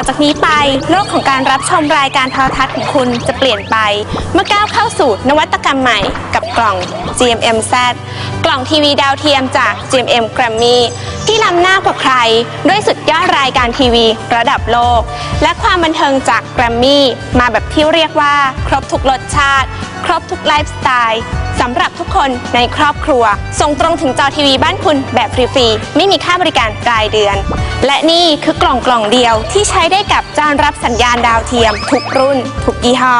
อจากนี้ไป โลกของการรับชมรายการโทรทัศน์ของคุณจะเปลี่ยนไป เมื่อก้าวเข้าสู่นวัตกรรมใหม่กับกล่อง GMM Z กล่องทีวีดาวเทียมจาก GMM Grammy ที่ล้ำหน้ากว่าใคร ด้วยสุดยอดรายการทีวีระดับโลก และความบันเทิงจาก Grammy มาแบบที่เรียกว่า ครบทุกรสชาติ ครบทุกไลฟ์สไตล์สำหรับทุกคนในครอบครัว ส่งตรงถึงจอทีวีบ้านคุณแบบฟรีๆ ไม่มีค่าบริการรายเดือน และนี่คือกล่องกล่องเดียวที่ใช้ได้กับจานรับสัญญาณดาวเทียม ทุกรุ่น ทุกยี่ห้อ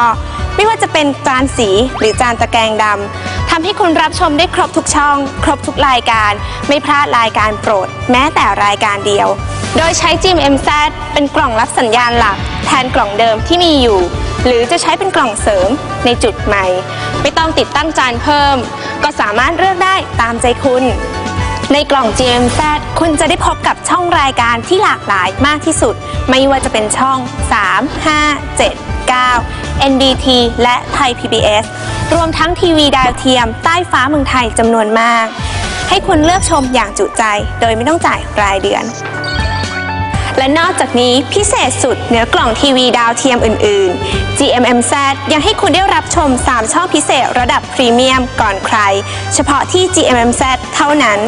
ไม่ว่าจะเป็นจานสีหรือจานตะแกรงดำ ทำให้คุณรับชมได้ครบทุกช่อง ครบทุกรายการ ไม่พลาดรายการโปรด แม้แต่รายการเดียว โดยใช้ GMMZ เป็นกล่องรับสัญญาณหลัก แทนกล่องเดิมที่มีอยู่ หรือจะใช้เป็นกล่องเสริมในจุดใหม่ ไม่ต้องติดตั้งจานเพิ่ม ก็สามารถเลือกได้ตามใจคุณในกล่อง GMZ คุณจะได้พบกับช่องรายการที่หลากหลายมากที่สุด ไม่ว่าจะเป็นช่อง 3 5 7 9 NDT และไทย PBS รวมทั้งทีวีดาวเทียมใต้ฟ้าเมืองไทยจำนวนมาก ให้คุณเลือกชมอย่างจุใจ โดยไม่ต้องจ่ายรายเดือน และนอกจากนี้พิเศษสุดเหนือกล่องทีวีดาวเทียมอื่น ๆ GMMZ ยังให้คุณได้รับชม 3 ช่องพิเศษระดับพรีเมียมก่อนใคร เฉพาะที่ GMMZ เท่านั้น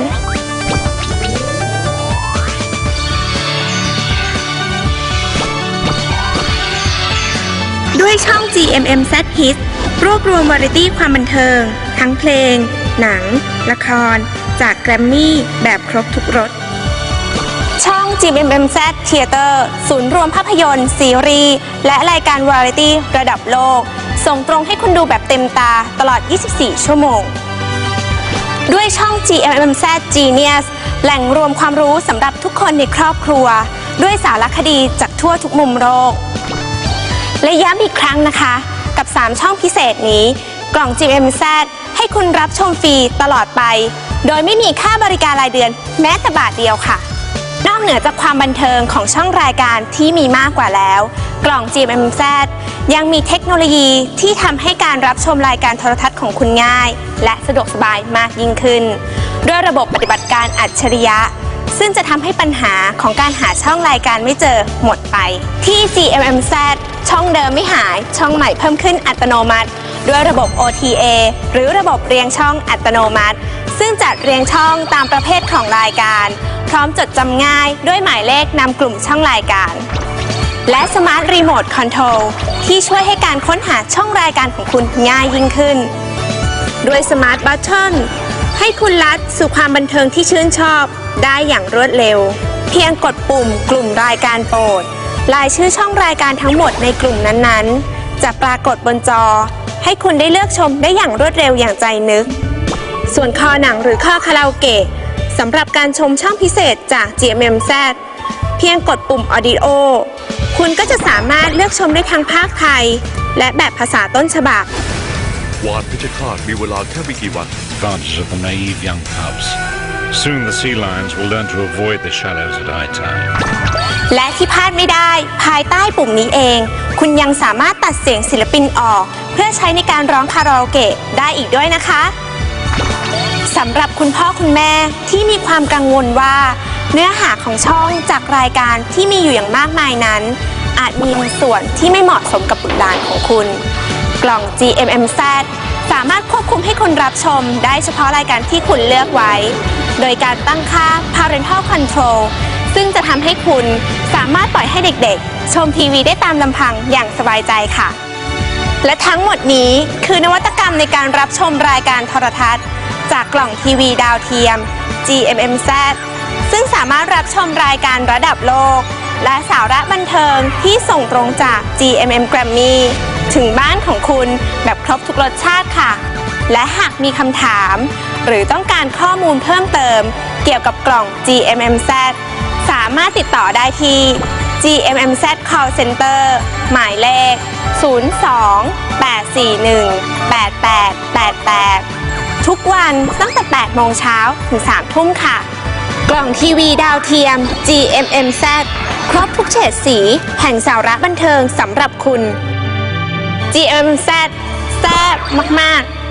ด้วยช่อง GMMZ Hits รวบรวมวาไรตี้ความบันเทิง ทั้งเพลง หนัง ละคร จากแกรมมี่แบบครบทุกรสช่อง GMMZ Theater ศูนย์รวมภาพยนตร์ ซีรีส์ และรายการวาไรตี้ระดับโลก ส่งตรงให้คุณดูแบบเต็มตาตลอด 24 ชั่วโมง ด้วยช่อง GMMZ Genius แหล่งรวมความรู้สำหรับทุกคนในครอบครัว ด้วยสารคดีจากทั่วทุกมุมโลกและย้ำอีกครั้งนะคะ กับ 3 ช่องพิเศษนี้ กล่อง GMZ ให้คุณรับชมฟรีตลอดไป โดยไม่มีค่าบริการรายเดือนแม้แต่บาทเดียวค่ะ นอกเหนือจากความบันเทิงของช่องรายการที่มีมากกว่าแล้ว กล่อง GMZ ยังมีเทคโนโลยีที่ทำให้การรับชมรายการโทรทัศน์ของคุณง่าย และสะดวกสบายมากยิ่งขึ้น ด้วยระบบปฏิบัติการอัจฉริยะ ซึ่งจะทำให้ปัญหาของการหาช่องรายการไม่เจอหมดไป ที่ GMMZ ช่องเดิมไม่หาย ช่องใหม่เพิ่มขึ้นอัตโนมัติ ด้วยระบบ OTA หรือระบบเรียงช่องอัตโนมัติ ซึ่งจัดเรียงช่องตามประเภทของรายการ พร้อมจดจำง่ายด้วยหมายเลขนำกลุ่มช่องรายการ และสมาร์ทรีโมทคอนโทรลที่ช่วยให้การค้นหาช่องรายการของคุณง่ายยิ่งขึ้น ด้วยสมาร์ทบัตเทิลให้คุณลัดสู่ความบันเทิงที่ชื่นชอบ ได้อย่างรวดเร็ว เพียงกดปุ่มกลุ่มรายการโปรดรายชื่อช่องรายการทั้งหมดในกลุ่มนั้นๆ จะปรากฏบนจอ ให้คุณได้เลือกชมได้อย่างรวดเร็วอย่างใจนึก ส่วนคอหนังหรือคอคาราโอเกะสำหรับการชมช่องพิเศษจาก GMMZ เพียงกดปุ่ม Audio คุณก็จะสามารถเลือกชมได้ทั้งภาคไทย และแบบภาษาต้นฉบับ วานเพชรฆาตมีเวลาแค่ไม่กี่วัน advantage of the naive young cubs. Soon the sea lions will learn to avoid the shallows at high tide. และที่พลาดไม่ได้ ภายใต้ปุ่มนี้เอง คุณยังสามารถตัดเสียงศิลปินออก เพื่อใช้ในการร้องคาราโอเกะได้อีกด้วยนะคะสำหรับคุณพ่อคุณแม่ที่มีความกังวลว่า เนื้อหาของช่องจากรายการที่มีอยู่อย่างมากมายนั้น อาจมีส่วนที่ไม่เหมาะสมกับบุตรหลานของคุณ กล่อง GMMZ สามารถควบคุมให้คุณรับชมได้เฉพาะรายการที่คุณเลือกไว้ โดยการตั้งค่า Parental Control ซึ่งจะทำให้คุณสามารถปล่อยให้เด็กๆ ชมทีวีได้ตามลำพังอย่างสบายใจค่ะ และทั้งหมดนี้คือนวัตกรรมในการรับชมรายการโทรทัศน์ จากกล่องทีวีดาวเทียม GMMZ ซึ่งสามารถรับชมรายการระดับโลก และสาระบันเทิงที่ส่งตรงจาก GMM Grammy ถึงบ้านของคุณแบบครบทุกรสชาติค่ะ และหากมีคำถาม หรือต้องการข้อมูลเพิ่มเติม เกี่ยวกับกล่อง GMMZ สามารถติดต่อได้ที่ GMMZ Call Center หมายเลข 02-841-8888 ทุกวันตั้งแต่ 8 โมงเช้าถึง 3 ทุ่มค่ะ กล่องทีวีดาวเทียม GMMZ ครบทุกเฉดสีแห่งสาระบันเทิงสำหรับคุณ GMMZ แซ่บมาก ๆ